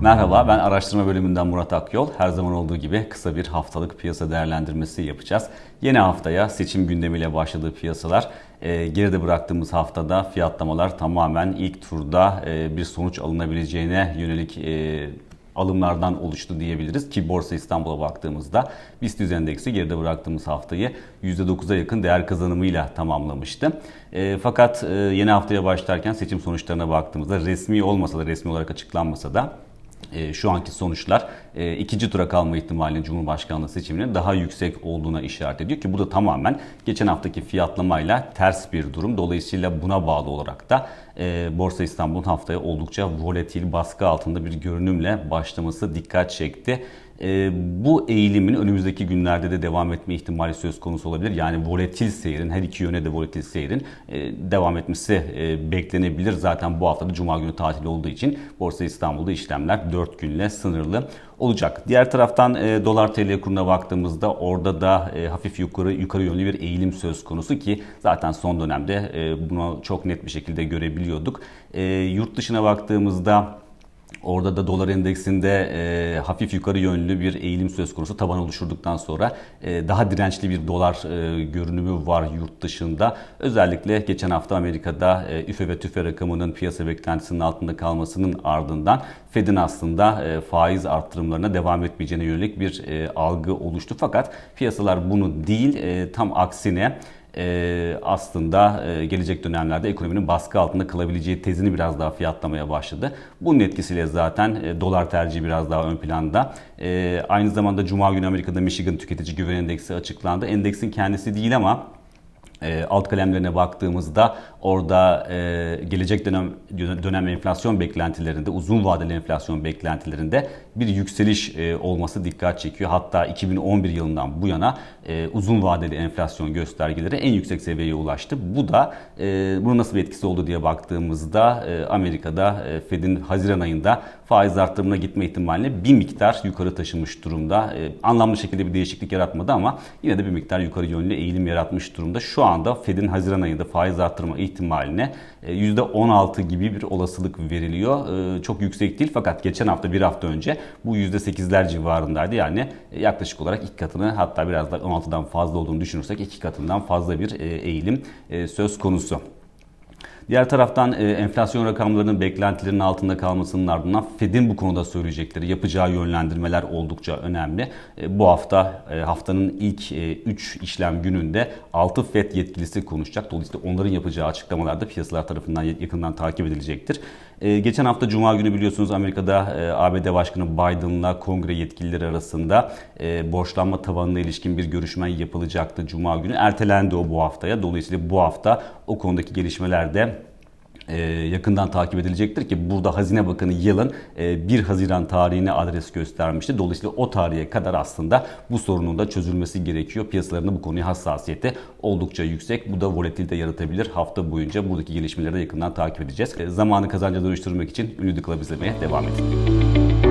Merhaba, ben araştırma bölümünden Murat Akyol. Her zaman olduğu gibi kısa bir haftalık piyasa değerlendirmesi yapacağız. Yeni haftaya seçim gündemiyle başladığı piyasalar e, geride bıraktığımız haftada fiyatlamalar tamamen ilk turda e, bir sonuç alınabileceğine yönelik e, alımlardan oluştu diyebiliriz ki Borsa İstanbul'a baktığımızda BIST endeksi geride bıraktığımız haftayı %9'a yakın değer kazanımıyla tamamlamıştı. E, fakat e, yeni haftaya başlarken seçim sonuçlarına baktığımızda resmi olmasa da resmi olarak açıklanmasa da e, şu anki sonuçlar e, ikinci tura kalma ihtimalinin Cumhurbaşkanlığı seçiminin daha yüksek olduğuna işaret ediyor ki bu da tamamen geçen haftaki fiyatlamayla ters bir durum. Dolayısıyla buna bağlı olarak da e, Borsa İstanbul'un haftaya oldukça volatil baskı altında bir görünümle başlaması dikkat çekti. E, bu eğilimin önümüzdeki günlerde de devam etme ihtimali söz konusu olabilir. Yani volatil seyrin, her iki yöne de volatil seyrin e, devam etmesi e, beklenebilir. Zaten bu haftada Cuma günü tatil olduğu için Borsa İstanbul'da işlemler 4 günle sınırlı olacak. Diğer taraftan e, dolar TL kuruna baktığımızda orada da e, hafif yukarı yukarı yönlü bir eğilim söz konusu ki zaten son dönemde e, bunu çok net bir şekilde görebiliyorduk. E, yurt dışına baktığımızda Orada da dolar endeksinde e, hafif yukarı yönlü bir eğilim söz konusu. Taban oluşturduktan sonra e, daha dirençli bir dolar e, görünümü var yurt dışında. Özellikle geçen hafta Amerika'da e, üfe ve tüfe rakamının piyasa beklentisinin altında kalmasının ardından Fed'in aslında e, faiz arttırımlarına devam etmeyeceğine yönelik bir e, algı oluştu. Fakat piyasalar bunu değil e, tam aksine e, aslında e, gelecek dönemlerde ekonominin baskı altında kalabileceği tezini biraz daha fiyatlamaya başladı. Bunun etkisiyle zaten e, dolar tercihi biraz daha ön planda. E, aynı zamanda Cuma günü Amerika'da Michigan Tüketici Güven Endeksi açıklandı. Endeksin kendisi değil ama e, alt kalemlerine baktığımızda orada e, gelecek dönem dönem enflasyon beklentilerinde, uzun vadeli enflasyon beklentilerinde bir yükseliş e, olması dikkat çekiyor. Hatta 2011 yılından bu yana uzun vadeli enflasyon göstergeleri en yüksek seviyeye ulaştı. Bu da bunun nasıl bir etkisi oldu diye baktığımızda Amerika'da Fed'in Haziran ayında faiz arttırımına gitme ihtimalini bir miktar yukarı taşımış durumda. Anlamlı şekilde bir değişiklik yaratmadı ama yine de bir miktar yukarı yönlü eğilim yaratmış durumda. Şu anda Fed'in Haziran ayında faiz arttırma ihtimaline %16 gibi bir olasılık veriliyor. E, çok yüksek değil fakat geçen hafta bir hafta önce bu %8'ler civarındaydı. Yani yaklaşık olarak iki katını hatta biraz da 16'dan fazla olduğunu düşünürsek iki katından fazla bir eğilim e, söz konusu. Diğer taraftan e, enflasyon rakamlarının beklentilerinin altında kalmasının ardından Fed'in bu konuda söyleyecekleri, yapacağı yönlendirmeler oldukça önemli. E, bu hafta e, haftanın ilk 3 e, işlem gününde 6 Fed yetkilisi konuşacak. Dolayısıyla onların yapacağı açıklamalar da piyasalar tarafından yakından takip edilecektir. E, geçen hafta Cuma günü biliyorsunuz Amerika'da e, ABD Başkanı Biden'la kongre yetkilileri arasında e, borçlanma tavanına ilişkin bir görüşme yapılacaktı Cuma günü. Ertelendi o bu haftaya. Dolayısıyla bu hafta o konudaki gelişmeler de yakından takip edilecektir ki burada Hazine Bakanı Yılın 1 e, Haziran tarihine adres göstermişti. Dolayısıyla o tarihe kadar aslında bu sorunun da çözülmesi gerekiyor. Piyasalarında bu konuya hassasiyeti oldukça yüksek. Bu da volatilite yaratabilir. Hafta boyunca buradaki gelişmeleri de yakından takip edeceğiz. E, zamanı kazanca dönüştürmek için Ünlü Club izlemeye devam edin.